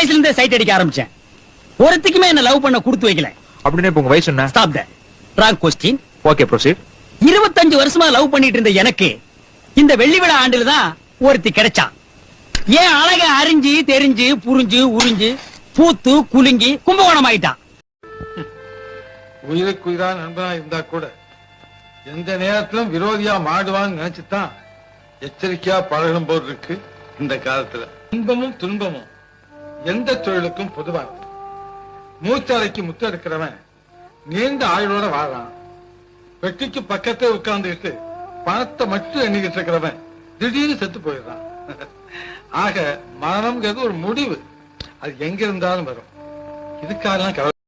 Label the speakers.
Speaker 1: வயசுல இருந்தே சைட் அடிக்க ஆரம்பிச்சேன். ஒருத்திக்குமே என்ன லவ் பண்ண கொடுத்து வைக்கல.
Speaker 2: அப்படின்னா இப்ப உங்க வயசு என்ன?
Speaker 1: Stop the wrong question
Speaker 2: okay proceed
Speaker 1: இருபத்தஞ்சு வருஷமா லவ் பண்ணிட்டு இருந்த எனக்கு இந்த வெள்ளி விழா ஆண்டுல தான் ஒருத்தி கிடைச்சான் ஏன் அழக அறிஞ்சு தெரிஞ்சு புரிஞ்சு உறிஞ்சு பூத்து குலுங்கி கும்பகோணம் ஆயிட்டான்
Speaker 3: உயிருக்கு உயிரா நண்பனா இருந்தா கூட எந்த நேரத்திலும் விரோதியா மாடுவான்னு நினைச்சுதான் எச்சரிக்கையா பழகணும் போல் இருக்கு இந்த காலத்துல. இன்பமும் துன்பமும். எந்த தொழிலுக்கும் பொதுவானது மூச்சாலைக்கு முத்த எடுக்கிறவன் நீண்ட ஆயுளோட வாழறான். வெட்டிக்கு பக்கத்தே உட்கார்ந்துக்கிட்டு பணத்தை மட்டும் எண்ணிக்கிட்டு இருக்கிறவன் திடீர்னு செத்து போயிடுறான். ஆக மரணம்ங்கிறது ஒரு முடிவு. அது எங்க இருந்தாலும் வரும். இதுக்காகலாம் கவலை